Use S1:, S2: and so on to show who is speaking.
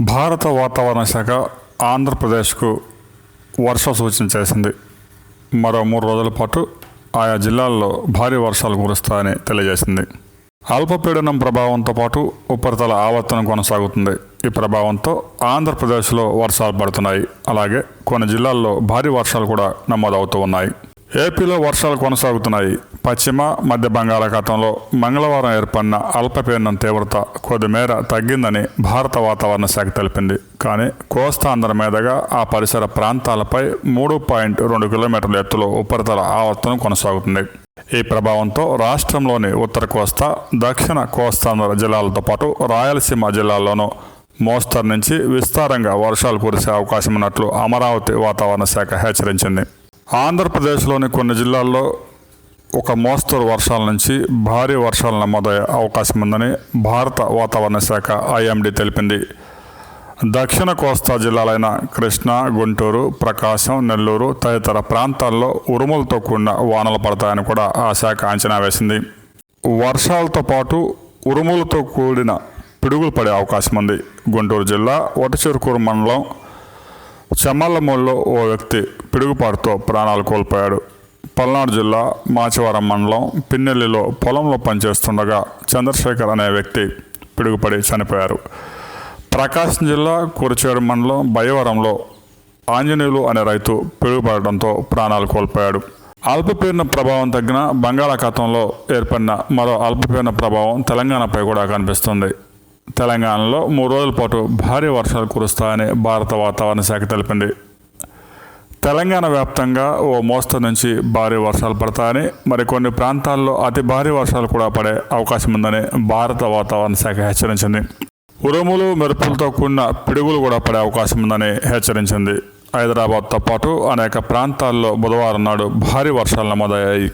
S1: భారత వాతావరణ శాఖ ఆంధ్రప్రదేశ్కు వర్ష సూచన చేసింది. మరో మూడు రోజుల పాటు ఆయా జిల్లాల్లో భారీ వర్షాలు కురుస్తాయని తెలియజేసింది. అల్పపీడనం ప్రభావంతో పాటు ఉపరితల ఆవర్తనం కొనసాగుతుంది. ఈ ప్రభావంతో ఆంధ్రప్రదేశ్లో వర్షాలు పడుతున్నాయి. అలాగే కొన్ని జిల్లాల్లో భారీ వర్షాలు కూడా నమోదవుతూ ఉన్నాయి. ఏపీలో వర్షాలు కొనసాగుతున్నాయి. పశ్చిమ మధ్య బంగాళాఖాతంలో మంగళవారం ఏర్పడిన అల్పపీడనం తీవ్రత కొద్దిమేర తగ్గిందని భారత వాతావరణ శాఖ తెలిపింది. కానీ కోస్తాంధ్ర మీదుగా ఆ పరిసర ప్రాంతాలపై మూడు పాయింట్ రెండు కిలోమీటర్ల ఎత్తులో ఉపరితల ఆవర్తనం కొనసాగుతుంది. ఈ ప్రభావంతో రాష్ట్రంలోని ఉత్తర కోస్తా దక్షిణ కోస్తాంధ్ర జిల్లాలతో పాటు రాయలసీమ జిల్లాల్లోనూ మోస్తరు నుంచి విస్తారంగా వర్షాలు కురిసే అవకాశం ఉన్నట్లు అమరావతి వాతావరణ శాఖ హెచ్చరించింది. ఆంధ్రప్రదేశ్లోని కొన్ని జిల్లాల్లో ఒక మోస్తరు వర్షాల నుంచి భారీ వర్షాలు నమోదయ్యే అవకాశం ఉందని భారత వాతావరణ శాఖ ఐఎండీ తెలిపింది. దక్షిణ కోస్తా జిల్లాలైన కృష్ణా గుంటూరు ప్రకాశం నెల్లూరు తదితర ప్రాంతాల్లో ఉరుములతో కూడిన వానలు పడతాయని కూడా ఆ శాఖ అంచనా వేసింది. వర్షాలతో పాటు ఉరుములతో కూడిన పిడుగులు పడే అవకాశం ఉంది. గుంటూరు జిల్లా ఒటచెరుకూరు మండలం చెమ్మల్లమూల్లో ఓ వ్యక్తి పిడుగుపాటుతో ప్రాణాలు కోల్పోయాడు. పల్నాడు జిల్లా మాచివారం మండలం పిన్నెల్లిలో పొలంలో పనిచేస్తుండగా చంద్రశేఖర్ అనే వ్యక్తి పిడుగుపడి చనిపోయారు. ప్రకాశం జిల్లా కురచేడు మండలం బయవరంలో ఆంజనేయులు అనే రైతు పిడుగుపడడంతో ప్రాణాలు కోల్పోయాడు. అల్పపీడన ప్రభావం తగ్గిన బంగాళాఖాతంలో ఏర్పడిన మరో అల్పపీడన ప్రభావం తెలంగాణపై కూడా కనిపిస్తుంది. తెలంగాణలో మూడు రోజుల పాటు భారీ వర్షాలు కురుస్తాయని భారత వాతావరణ శాఖ తెలిపింది. తెలంగాణ వ్యాప్తంగా ఓ మోస్తరు నుంచి భారీ వర్షాలు పడతాయని మరికొన్ని ప్రాంతాల్లో అతి భారీ వర్షాలు కూడా పడే అవకాశం ఉందని భారత వాతావరణ శాఖ హెచ్చరించింది. ఉరుములు మెరుపులతో కూడిన పిడుగులు కూడా పడే అవకాశం ఉందని హెచ్చరించింది. హైదరాబాద్తో పాటు అనేక ప్రాంతాల్లో బుధవారం నాడు భారీ వర్షాలు నమోదయ్యాయి.